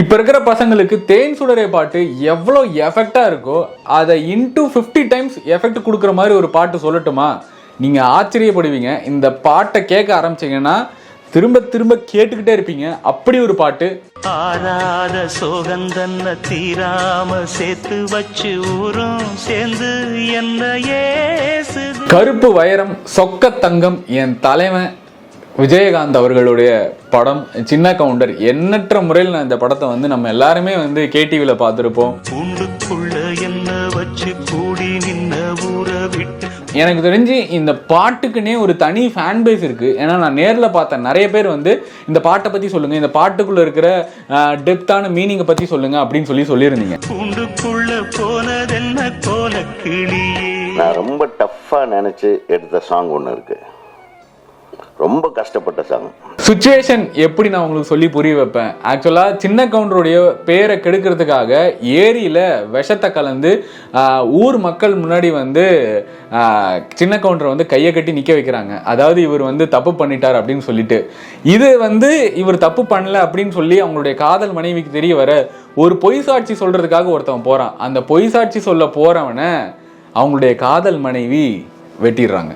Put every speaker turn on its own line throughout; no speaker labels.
இப்போ இருக்கிற பசங்களுக்கு தேன் சுடரே பாட்டு எவ்வளோ எஃபெக்டாக இருக்கோ அதை இன்டூ ஃபிஃப்டி டைம்ஸ் எஃபெக்ட் கொடுக்குற மாதிரி ஒரு பாட்டு சொல்லட்டுமா? நீங்கள் ஆச்சரியப்படுவீங்க. இந்த பாட்டை கேட்க ஆரம்பிச்சீங்கன்னா திரும்ப திரும்ப கேட்டுக்கிட்டே இருப்பீங்க. அப்படி ஒரு பாட்டு.
ஆறாத சோகந்தன்ன தீராம சேர்த்து வச்சு ஊரும் சேர்ந்து என்ன
கருப்பு வைரம் சொக்க தங்கம் என் தலைவன் விஜயகாந்த் அவர்களுடைய படம் சின்ன கவுண்டர் எண்ணற்ற முறையில் நான் இந்த படத்தை வந்து நம்ம எல்லாருமே வந்து கேடிவியில் பார்த்துருப்போம்.
கூண்டுக்குள்ள என்ன வச்சு கூடி நின்ன ஊற விட்டு
எனக்கு தெரிஞ்சு இந்த பாட்டுக்குன்னே ஒரு தனி ஃபேன் பேஸ் இருக்கு. ஏன்னா நான் நேரில் பார்த்த நிறைய பேர் வந்து இந்த பாட்டை பற்றி சொல்லுங்க இந்த பாட்டுக்குள்ள இருக்கிற டெப்த்தான மீனிங்கை பற்றி சொல்லுங்க அப்படின்னு சொல்லி சொல்லியிருந்தீங்க.
நான் ரொம்ப டஃப்பாக நினச்சி எடுத்த சாங் ஒன்று இருக்கு. ரொம்ப கஷ்டப்பட்ட சாங்
சுச்சுவேஷன் எப்படி நான் உங்களுக்கு சொல்லி புரிய வைப்பேன்? ஆக்சுவலாக சின்ன கவுண்டருடைய பேரை கெடுக்கிறதுக்காக ஏரியில் விஷத்தை கலந்து ஊர் மக்கள் முன்னாடி வந்து சின்ன கவுண்டரை வந்து கையை கட்டி நிற்க வைக்கிறாங்க. அதாவது இவர் வந்து தப்பு பண்ணிட்டார் அப்படின்னு சொல்லிட்டு. இது வந்து இவர் தப்பு பண்ணல அப்படின்னு சொல்லி அவங்களுடைய காதல் மனைவிக்கு தெரிய வர ஒரு பொய் சாட்சி சொல்கிறதுக்காக ஒருத்தவன் போகிறான் அந்த பொய் சாட்சி சொல்ல போகிறவனை அவங்களுடைய காதல் மனைவி வெட்டிடுறாங்க.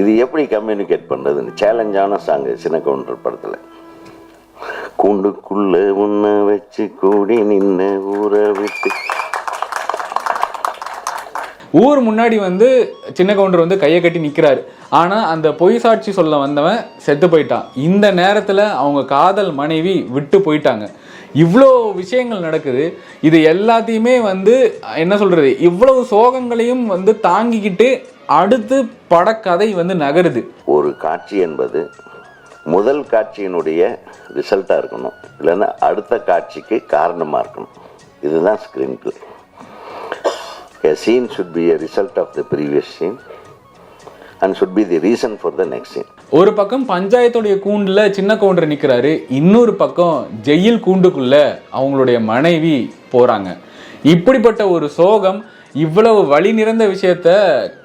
இது எப்படி கம்யூனிகேட் பண்ணுறதுன்னு சேலஞ்சான சாங்கு சின்ன கவுண்டர் படத்தில். கூண்டுக்குள்ள உன்னை வச்சு கூடி நின்று ஊரை விட்டு.
ஊர் முன்னாடி வந்து சின்ன கவுண்டர் வந்து கையை கட்டி நிற்கிறாரு ஆனால் அந்த பொய் சாட்சி சொல்ல வந்தவன் செத்து போயிட்டான். இந்த நேரத்தில் அவங்க காதல் மனைவி விட்டு போயிட்டாங்க. இவ்வளோ விஷயங்கள் நடக்குது. இது எல்லாத்தையுமே வந்து என்ன சொல்கிறது இவ்வளவு சோகங்களையும் வந்து தாங்கிக்கிட்டு அடுத்து படக்கதை வந்து நகருது.
ஒரு காட்சி என்பது முதல் காட்சியினுடைய ரிசல்ட்டாக இருக்கணும். இல்லைன்னா அடுத்த காட்சிக்கு காரணமாக இருக்கணும். இதுதான் screenplay A scene should be a result of the previous scene and should be the reason for the.
ஒரு பக்கம் பஞ்சாயத்துடைய கூண்டில் சின்ன கவுண்டர் நிற்கிறாரு இன்னொரு பக்கம் ஜெயில் கூண்டுக்குள்ள அவங்களுடைய மனைவி போகிறாங்க இப்படிப்பட்ட ஒரு சோகம் இவ்வளவு வழி நிறைந்த விஷயத்த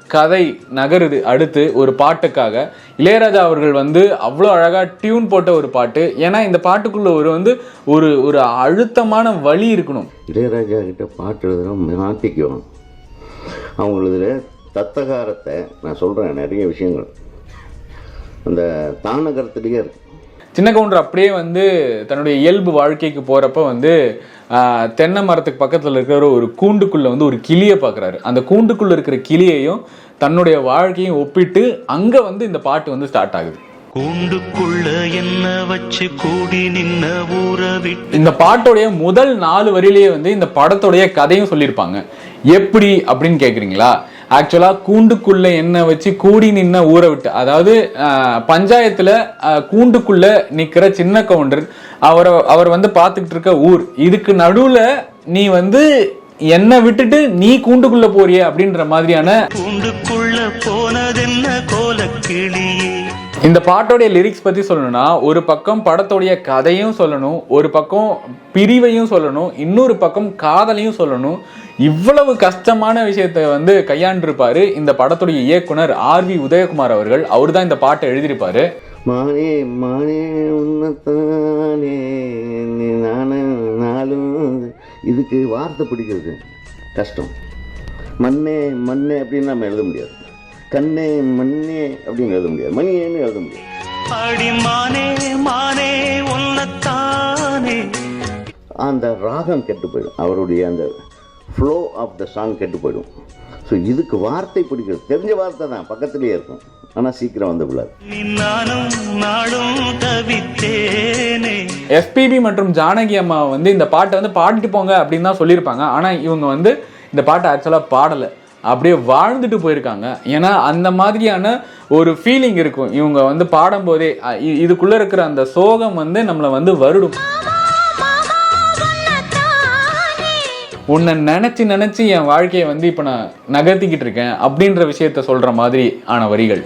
கதை நகருது அடுத்து ஒரு பாட்டுக்காக. இளையராஜா அவர்கள் வந்து அவ்வளோ அழகாக டியூன் போட்ட ஒரு பாட்டு. ஏன்னா இந்த பாட்டுக்குள்ள ஒரு வந்து ஒரு ஒரு அழுத்தமான வழி இருக்கணும்.
இளையராஜா கிட்ட பாட்டு எழுதுகிறோம் மாற்றிக்குவோம் அவங்களதுல தத்தகாரத்தை நான் சொல்கிறேன் நிறைய விஷயங்கள். அந்த தானகரத்துலேயே இருக்கு.
சின்ன கவுண்டர் அப்படியே வந்து தன்னுடைய இயல்பு வாழ்க்கைக்கு போறப்ப வந்து தென்னை மரத்துக்கு பக்கத்துல இருக்கிற ஒரு கூண்டுக்குள்ள வந்து ஒரு கிளியை பார்க்குறாரு அந்த கூண்டுக்குள்ள இருக்கிற கிளியையும் தன்னுடைய வாழ்க்கையும் ஒப்பிட்டு அங்க வந்து இந்த பாட்டு வந்து ஸ்டார்ட் ஆகுது.
கூண்டுக்குள்ள என்ன வச்சு கூடி நின்ன ஊற விட்டு
இந்த பாட்டோடைய முதல் நாலு வரியிலேயே வந்து இந்த படத்தோடைய கதையும் சொல்லியிருப்பாங்க. எப்படி அப்படின்னு கேக்குறீங்களா? ஆக்சுவலா கூண்டுக்குள்ள என்ன வச்சு கூடி நின்ன ஊரை விட்டு அதாவது பஞ்சாயத்துல கூண்டுக்குள்ள நிக்கிற சின்ன கவுண்டர் அவரை அவர் வந்து பார்த்துக்கிட்டு இருக்க ஊர் இதுக்கு நடுவுல நீ வந்து என்னை விட்டுட்டு நீ கூண்டுக்குள்ள போறிய அப்படின்ற மாதிரியான
கூண்டுக்குள்ள போனதென்ன கோல கிளியே
இந்த பாட்டோடைய லிரிக்ஸ் பத்தி சொல்லணும்னா ஒரு பக்கம் படத்தோடைய கதையும் சொல்லணும் ஒரு பக்கம் பிரிவையும் சொல்லணும் இன்னொரு பக்கம் காதலையும் சொல்லணும் இவ்வளவு கஷ்டமான விஷயத்தை வந்து கையாண்டிருப்பாரு இந்த படத்துடைய இயக்குனர் ஆர் வி உதயகுமார் அவர்கள். அவர் தான் இந்த பாட்டை எழுதியிருப்பாரு.
மானே மானே உன்னத்தானே நீ நானும் நாளும் இதுக்கு வார்த்தை பிடிக்கிறது கஷ்டம். மண்ணே மண்ணே அப்படின்னு நம்ம எழுத முடியாது. கண்ணே மண்ணே அப்படின்னு எழுத முடியாது. மணியேன்னு எழுத முடியாது.
அடி மானே மானே உன்னத்தானே.
அந்த ராகம் கெட்டு போயிடும். அவருடைய அந்த ஃப்ளோ ஆஃப் த சாங் கெட்டு போயிடும். ஸோ இதுக்கு வார்த்தை பிடிக்கிறது தெரிஞ்ச வார்த்தை தான் பக்கத்துலேயே இருக்கும். ஆனால் சீக்கிரம் வந்து
தவித்தேனே.
எஸ்பிபி மற்றும் ஜானகி அம்மா வந்து இந்த பாட்டை வந்து பாடிட்டு போங்க அப்படின்னு தான் சொல்லியிருப்பாங்க. ஆனா இவங்க வந்து இந்த பாட்டை ஆக்சுவலாக பாடலை. அப்படியே வாழ்ந்துட்டு போயிருக்காங்க. ஏன்னா அந்த மாதிரியான ஒரு ஃபீலிங் இருக்கும். இவங்க வந்து பாடும்போதே இதுக்குள்ள இருக்கிற அந்த சோகம் வந்து நம்மளை வந்து வருடும். உன்னை நினைச்சு நினைச்சு என் வாழ்க்கையை வந்து இப்போ நான் நகர்த்திக்கிட்டு இருக்கேன் அப்படின்ற விஷயத்த சொல்ற மாதிரி ஆன வரிகள்.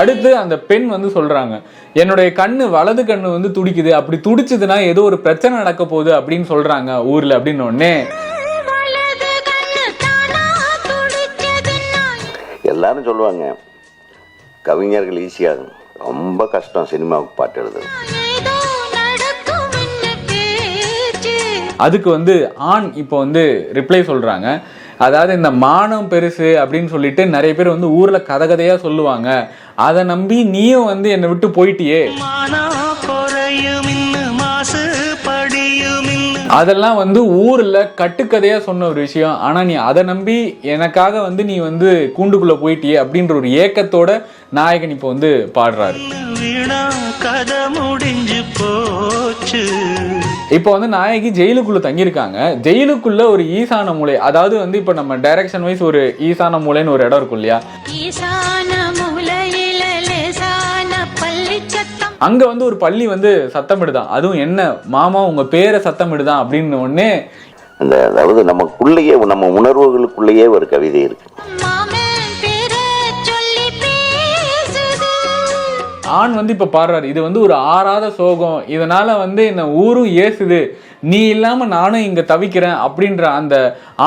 அடுத்து அந்த பெண் வந்து சொல்றாங்க என்னுடைய கண்ணு வலது கண்ணு வந்து துடிக்குது. அப்படி துடிச்சதுன்னா ஏதோ ஒரு பிரச்சனை நடக்க போகுது அப்படின்னு சொல்றாங்க ஊர்ல அப்படின்னு உடனே.
எல்லாரும் சொல்லுவாங்க கவிஞர்கள் ஈஸியாக ரொம்ப கஷ்டம் சினிமாவுக்கு பாட்டு எழுதுறது.
அதுக்கு வந்து ஆண் இப்போ வந்து ரிப்ளை சொல்றாங்க. அதாவது இந்த மானம் பெருசு அப்படின்னு சொல்லிட்டு நிறைய பேர் வந்து ஊரில் கதை கதையாக சொல்லுவாங்க. அதை நம்பி நீயும் வந்து என்னை விட்டு போயிட்டியே. அதெல்லாம் வந்து ஊரில் கட்டுக்கதையா சொன்ன ஒரு விஷயம். ஆனா நீ அதை நம்பி எனக்காக வந்து நீ வந்து கூண்டுக்குள்ளே போயிட்டியே அப்படின்ற ஒரு ஏக்கத்தோட நாயகன் இப்போ வந்து பாடுறாரு.
கதை முடிஞ்சு போச்சு.
இப்போ வந்து நாயகி ஜெயிலுக்குள்ள தங்கியிருக்காங்க. ஜெயிலுக்குள்ள ஒரு ஈசான மூலை அதாவது வந்து இப்போ நம்ம டைரக்ஷன் வைஸ் ஒரு ஈசான மூலைன்னு ஒரு இடம் இருக்கும் இல்லையா? அங்க வந்து ஒரு பள்ளி வந்து சத்தமிடுதான். அதுவும் என்ன மாமா உங்க பேரை சத்தமிடுதான் அப்படின்னு உடனே
அந்த அதாவது நமக்குள்ளேயே நம்ம உணர்வுகளுக்குள்ளேயே ஒரு கவிதை இருக்கு.
ஆண் வந்து இப்ப பாடுறாரு. இது வந்து ஒரு ஆறாத சோகம். இதனால வந்து என்ன ஊரும் ஏசுது. நீ இல்லாம நானும் இங்க தவிக்கிறேன் அப்படின்ற அந்த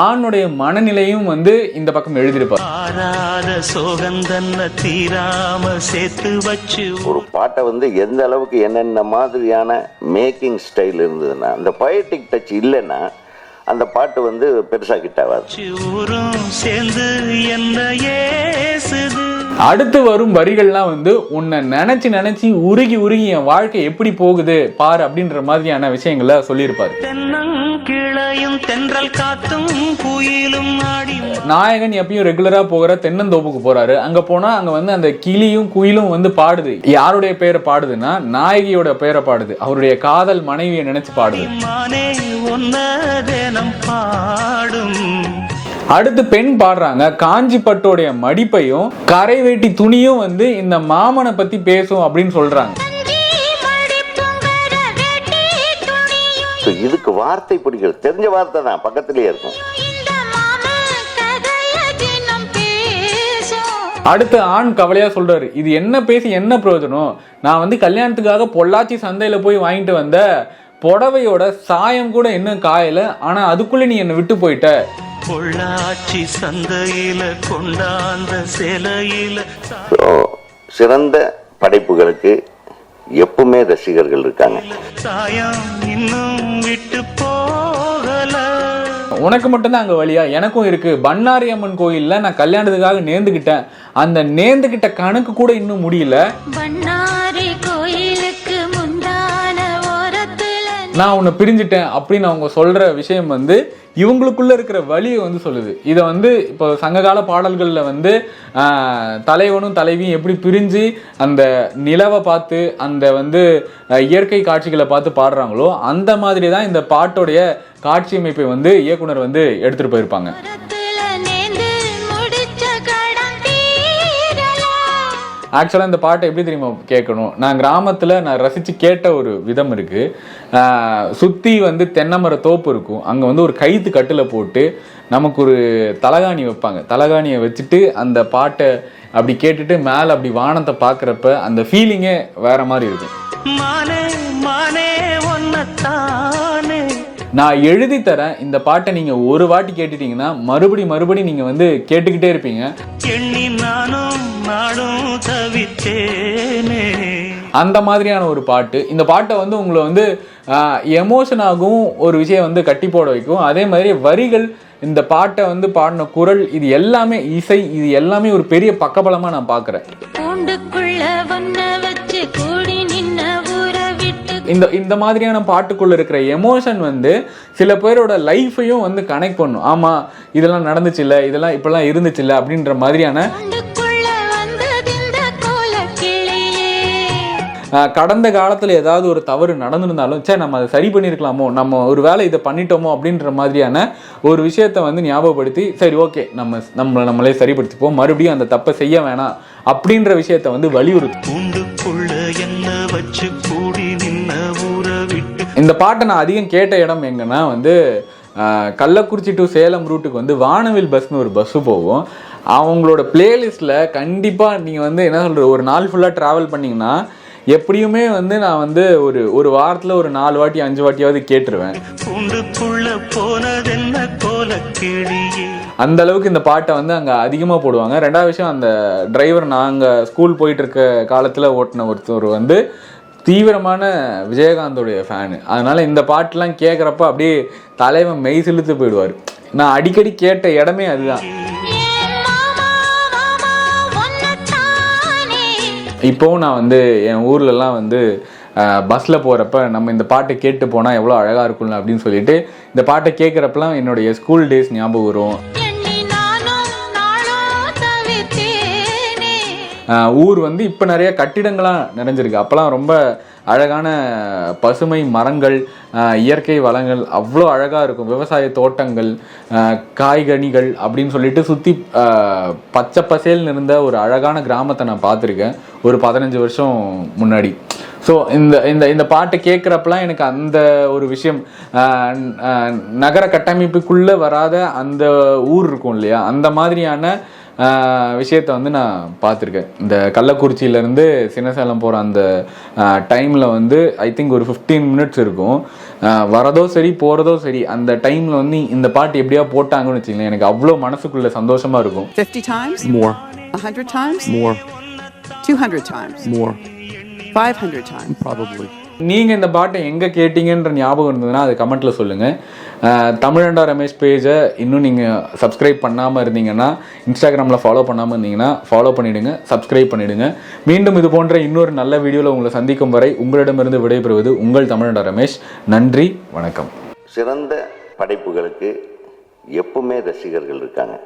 ஆணுடைய மனநிலையும் வந்து இந்த பக்கம் எழுதியிருப்பார்.
ஆறாத சோகந்தன்ன தீராம சேர்த்து வச்சு.
ஒரு பாட்டை வந்து எந்த அளவுக்கு என்னென்ன மாதிரியான மேக்கிங் ஸ்டைல் இருந்ததுன்னா அந்த பொயட்டிக் டச் இல்லைன்னா அந்த பாட்டு வந்து பெருசாக கிட்ட ஆகாது
ஊரும் சேர்ந்து என்ன ஏசுது.
அடுத்து வரும் வரிகள்லாம் வந்து உன்னை நினைச்சு நினைச்சு உருகி உருகி என் வாழ்க்கை எப்படி போகுது பாரு அப்படின்ற மாதிரியான விஷயங்களை சொல்லியிருப்பாரு. நாயகன் எப்பயும் ரெகுலரா போகிற தென்னந்தோப்புக்கு போறாரு. அங்க போனா அங்க வந்து அந்த கிளியும் குயிலும் வந்து பாடுது. யாருடைய பேரை பாடுதுன்னா நாயகியோட பேரை பாடுது. அவருடைய காதல் மனைவியை நினைச்சு பாடுது.
பாடும்.
அடுத்து பெண் பாடுறாங்க. காஞ்சி பட்டோடைய மடிப்பையும் கரை வேட்டி துணியும் வந்து இந்த மாமனை பத்தி பேசும் அப்படின்னு சொல்றாங்க.
இதுக்கு வார்த்தை பிடிக்கிறது தெரிஞ்ச வார்த்தை தான் பக்கத்துலேயே இருக்கும்.
அடுத்து ஆண் கவலையா சொல்றாரு. இது என்ன பேசி என்ன பிரயோஜனம்? நான் வந்து கல்யாணத்துக்காக பொள்ளாச்சி சந்தையில போய் வாங்கிட்டு வந்த புடவையோட சாயம் கூட இன்னும் காயல. ஆனா அதுக்குள்ள நீ என்னை விட்டு போயிட்ட.
பொள்ளாச்சி சந்தையில கொண்டாந்த சிலையில
சிறந்த படைப்புகளுக்கு எப்பவுமே ரசிகர்கள் இருக்காங்க.
சாயம் இன்னும் விட்டு போகல.
உனக்கு மட்டும்தான் அங்க வழியா எனக்கும் இருக்கு. பண்ணாரி அம்மன் கோயில்ல நான் கல்யாணத்துக்காக நேர்ந்துக்கிட்டேன் அந்த நேர்ந்துக்கிட்ட கணக்கு கூட இன்னும் முடியல. நான் உன்னை பிரிஞ்சிட்டேன் அப்படின்னு அவங்க சொல்கிற விஷயம் வந்து இவங்களுக்குள்ளே இருக்கிற வழியை வந்து சொல்லுது. இதை வந்து இப்போ சங்ககால பாடல்களில் வந்து தலைவனும் தலைவியும் எப்படி பிரிஞ்சு அந்த நிலவை பார்த்து அந்த வந்து இயற்கை காட்சிகளை பார்த்து பாடுறாங்களோ அந்த மாதிரி தான் இந்த பாட்டோடைய காட்சி அமைப்பை வந்து இயக்குனர் வந்து எடுத்துட்டு போயிருப்பாங்க. ஆக்சுவலாக இந்த பாட்டை எப்படி தெரியுமா கேட்கணும்? நான் கிராமத்தில் நான் ரசித்து கேட்ட ஒரு விதம் இருக்குது சுற்றி வந்து தென்னை மர தோப்பு இருக்கும். அங்கே வந்து ஒரு கைத்து கட்டில் போட்டு நமக்கு ஒரு தலகாணி வைப்பாங்க. தலகாணியை வச்சுட்டு அந்த பாட்டை அப்படி கேட்டுட்டு மேலே அப்படி வானத்தை பார்க்குறப்ப அந்த ஃபீலிங்கே வேற மாதிரி இருக்கும்.
மானே மானே ஒன்னத்தான்
நான் எழுதி தரேன். இந்த பாட்டை நீங்கள் ஒரு வாட்டி கேட்டுட்டீங்கன்னா மறுபடி மறுபடி நீங்கள் வந்து கேட்டுக்கிட்டே இருப்பீங்க. அந்த மாதிரியான ஒரு பாட்டு. இந்த பாட்டை வந்து உங்களை வந்து எமோஷன் ஆகும் ஒரு விஷயம் வந்து கட்டி போட வைக்கும். அதே மாதிரி வரிகள் இந்த பாட்டை வந்து பாடின குரல் இது எல்லாமே இசை இது எல்லாமே ஒரு பெரிய பக்கபலமாக நான் பார்க்குறேன் இந்த இந்த மாதிரியான பாட்டுக்குள்ள இருக்கிற எமோஷன் வந்து சில பேரோட லைஃபையும் வந்து கனெக்ட் பண்ணும். ஆமாம் இதெல்லாம் நடந்துச்சு இல்லை இதெல்லாம் இப்படிலாம் இருந்துச்சு இல்லை அப்படின்ற மாதிரியான கடந்த காலத்தில் ஏதாவது ஒரு தவறு நடந்திருந்தாலும் சே நம்ம அதை சரி பண்ணியிருக்கலாமோ நம்ம ஒரு வேளை இதை பண்ணிட்டோமோ அப்படின்ற மாதிரியான ஒரு விஷயத்தை வந்து ஞாபகப்படுத்தி சரி ஓகே நம்ம நம்மளை நம்மளே சரிப்படுத்திப்போம். மறுபடியும் அந்த தப்பை செய்ய வேணாம் அப்படின்ற விஷயத்தை வந்து வலியுறுத்தும் இந்த பாட்டை நான் அதிகம் கேட்ட இடம் எங்கன்னா வந்து கள்ளக்குறிச்சி டு சேலம் ரூட்டுக்கு வந்து வானவில் பஸ்னு ஒரு பஸ்ஸு போகும். அவங்களோட பிளேலிஸ்ட்டில் கண்டிப்பாக நீங்கள் வந்து என்ன சொல்கிறது ஒரு நாள் ஃபுல்லாக ட்ராவல் பண்ணிங்கன்னா எப்படியுமே வந்து நான் வந்து ஒரு ஒரு வாரத்தில் ஒரு நாலு வாட்டி அஞ்சு வாட்டியாவது கேட்டுருவேன். அந்த அளவுக்கு இந்த பாட்டை வந்து அங்கே அதிகமாக போடுவாங்க. ரெண்டாவது விஷயம் அந்த டிரைவர் நாங்கள் ஸ்கூல் போயிட்டு இருக்க காலத்தில் ஓட்டின ஒருத்தர் வந்து தீவிரமான விஜயகாந்தோடைய ஃபேனு அதனால் இந்த பாட்டெலாம் கேட்குறப்ப அப்படியே தலைவன் மெய் செலுத்து போயிடுவார். நான் அடிக்கடி கேட்ட இடமே அதுதான். இப்போவும் நான் வந்து என் ஊர்லலாம் வந்து பஸ்ஸில் போகிறப்ப நம்ம இந்த பாட்டை கேட்டு போனால் எவ்வளோ அழகாக இருக்கும்ல அப்படின்னு சொல்லிட்டு இந்த பாட்டை கேட்குறப்பெல்லாம் என்னுடைய ஸ்கூல் டேஸ் ஞாபகம் வரும். ஊர் வந்து இப்போ நிறைய கட்டிடங்களாக நிறைஞ்சிருக்கு. அப்போலாம் ரொம்ப அழகான பசுமை மரங்கள் இயற்கை வளங்கள் அவ்வளோ அழகாக இருக்கும். விவசாய தோட்டங்கள் காய்கனிகள் அப்படின்னு சொல்லிட்டு சுற்றி பச்சை பசேல்னு இருந்த ஒரு அழகான கிராமத்தை நான் பார்த்துருக்கேன். ஒரு பதினஞ்சு வருஷம் முன்னாடி. ஸோ இந்த இந்த இந்த பாட்டை கேட்குறப்பெல்லாம் எனக்கு அந்த ஒரு விஷயம் நகர கட்டமைப்புக்குள்ளே வராத அந்த ஊர் இருக்கும் இல்லையா? அந்த மாதிரியான விஷயத்தை வந்து நான் பார்த்துருக்கேன் இந்த கள்ளக்குறிச்சியிலேருந்து சின்னசேலம் போகிற அந்த டைமில் வந்து ஐ திங்க் ஒரு ஃபிஃப்டீன் மினிட்ஸ் இருக்கும் வரதோ சரி போகிறதோ சரி அந்த டைமில் வந்து இந்த பாட்டு எப்படியா போட்டாங்கன்னு வச்சுங்களேன் எனக்கு அவ்வளோ மனசுக்குள்ள சந்தோஷமாக இருக்கும்
50 times?
More.
100 times?
More.
200 times?
More.
500 times?
Probably.
நீங்கள் இந்த பாட்டை எங்கே கேட்டீங்கன்ற ஞாபகம் இருந்ததுன்னா அது கமெண்ட்டில் சொல்லுங்கள் தமிழண்டா ரமேஷ் பேஜை இன்னும் நீங்கள் சப்ஸ்கிரைப் பண்ணாமல் இருந்தீங்கன்னா இன்ஸ்டாகிராமில் ஃபாலோ பண்ணாமல் இருந்தீங்கன்னா ஃபாலோ பண்ணிவிடுங்க சப்ஸ்கிரைப் பண்ணிவிடுங்க மீண்டும் இது போன்ற இன்னொரு நல்ல வீடியோவில் உங்களை சந்திக்கும் வரை உங்களிடமிருந்து விடைபெறுவது உங்கள் தமிழண்டா ரமேஷ். நன்றி வணக்கம்.
சிறந்த படைப்புகளுக்கு எப்பவுமே ரசிகர்கள் இருக்காங்க.